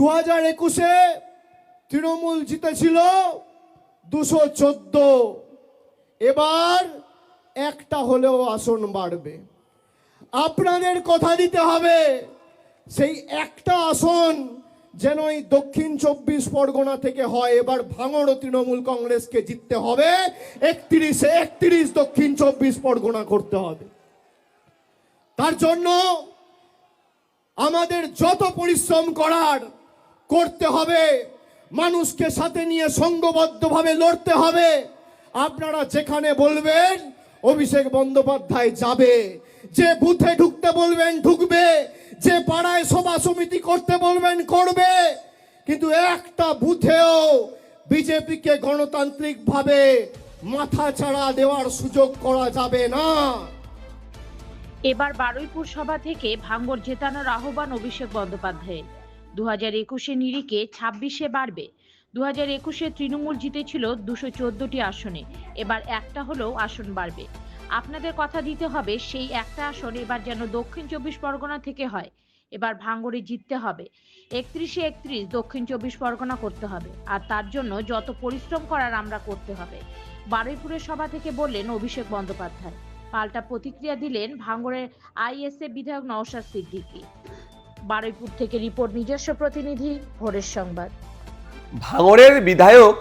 দু হাজার একুশে তৃণমূল জিতেছিল দুশো চোদ্দ। এবার একটা হলেও আসন বাড়বে। আপনাদের কথা দিতে হবে, সেই একটা আসন যেন এই দক্ষিণ চব্বিশ পরগনা থেকে হয়। এবার ভাঙড় তৃণমূল কংগ্রেসকে জিততে হবে, একত্রিশে একত্রিশ দক্ষিণ চব্বিশ পরগনা করতে হবে। তার জন্য আমাদের যত পরিশ্রম করার করতে হবে। মানুষকে সাথে নিয়ে সংঘবদ্ধভাবে লড়তে হবে। আপনারা যেখানে বলবেন, অভিষেক বন্দ্যোপাধ্যায় যাবে। যে বুথে ঢুকতে বলবেন, ঢুকবে। যে পাড়ায় সভা সমিতি করতে বলবেন, করবে। কিন্তু একটা বুথেও বিজেপিকে গণতান্ত্রিকভাবে মাথা ছাড়া দেওয়ার সুযোগ করা যাবে না। এবার বারুইপুর সভা থেকে ভাঙ্গর জেতানোর আহ্বান অভিষেক বন্দ্যোপাধ্যায়ের। দু হাজার একুশে নিরিখে ছাব্বিশে বাড়বে। দু হাজার একুশে তৃণমূল জিতেছিল দুশো চোদ্দটি আসনে। এবার একটা হলেও আসন বাড়বে। আপনাদের কথা দিতে হবে, সেই একটা আসন এবার যেন দক্ষিণ চব্বিশ পরগনা থেকে হয়। এবার ভাঙ্গরে জিততে হবে। একত্রিশে একত্রিশ দক্ষিণ চব্বিশ পরগনা করতে হবে। আর তার জন্য যত পরিশ্রম করার আমরা করতে হবে। বারুইপুরের সভা থেকে বললেন অভিষেক বন্দ্যোপাধ্যায়। পাল্টা প্রতিক্রিয়া দিলেন ভাঙ্গরের আইএসএ বিধায়ক নওশাদ সিদ্দিকী। বারুইপুর থেকে রিপোর্ট, নিজস্ব প্রতিনিধি, ভোরের সংবাদ। ভাঙড়ের বিধায়ক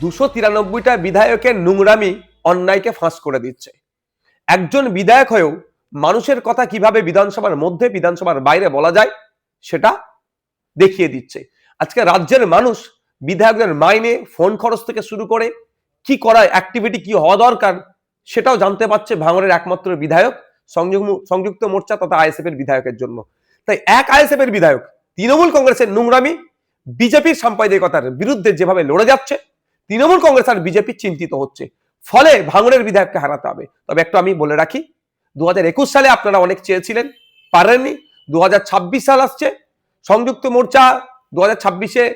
দুশো তিরানব্বইটা বিধায়কের নোংরামি অন্যায়কে ফাঁস করে দিচ্ছে। একজন বিধায়ক হয়েও মানুষের কথা কীভাবে বিধানসভার মধ্যে, বিধানসভার বাইরে বলা যায়, সেটা দেখিয়ে দিচ্ছে। আজকে রাজ্যের মানুষ বিধায়কদের মাইনে, ফোন খরচ থেকে শুরু করে কি করা অ্যাক্টিভিটি কি হওয়া দরকার, সেটাও জানতে পারছে ভাঙড়ের একমাত্র বিধায়ক সংযুক্ত- মোর্চা তথা আইএসএফ এর বিধায়কের জন্য। তাই এক আইএসএফ এর বিধায়ক, তৃণমূল কংগ্রেসের নোংরামি বিজেপির সাম্প্রদায়িকতার বিরুদ্ধে যেভাবে লড়ে যাচ্ছে, তৃণমূল কংগ্রেস আর বিজেপি চিন্তিত হচ্ছে। ফলে ভাঙড়ের বিধায়ককে হারাতে হবে। তবে একটু আমি বলে রাখি দু হাজার একুশ সালে আপনারা অনেক চেয়েছিলেন, পারেননি। দু হাজার ছাব্বিশ সাল আসছে, সংযুক্ত মোর্চা দু হাজার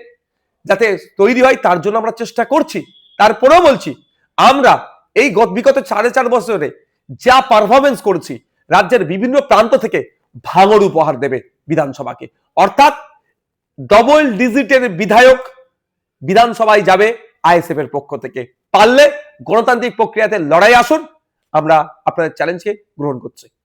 যাতে তৈরি হয়, তার জন্য আমরা চেষ্টা করছি। তারপরেও বলছি, আমরা এই গত- বিগত সাড়ে চার বছরে যা পারফরমেন্স করছি, রাজ্যের বিভিন্ন প্রান্ত থেকে ভাঙড় উপহার দেবে বিধানসভাকে। অর্থাৎ ডবল ডিজিটের বিধায়ক বিধানসভায় যাবে আইএসএফ এর পক্ষ থেকে। পারলে গণতান্ত্রিক প্রক্রিয়াতে লড়াই আসুন। আমরা আপনাদের চ্যালেঞ্জকে গ্রহণ করছি।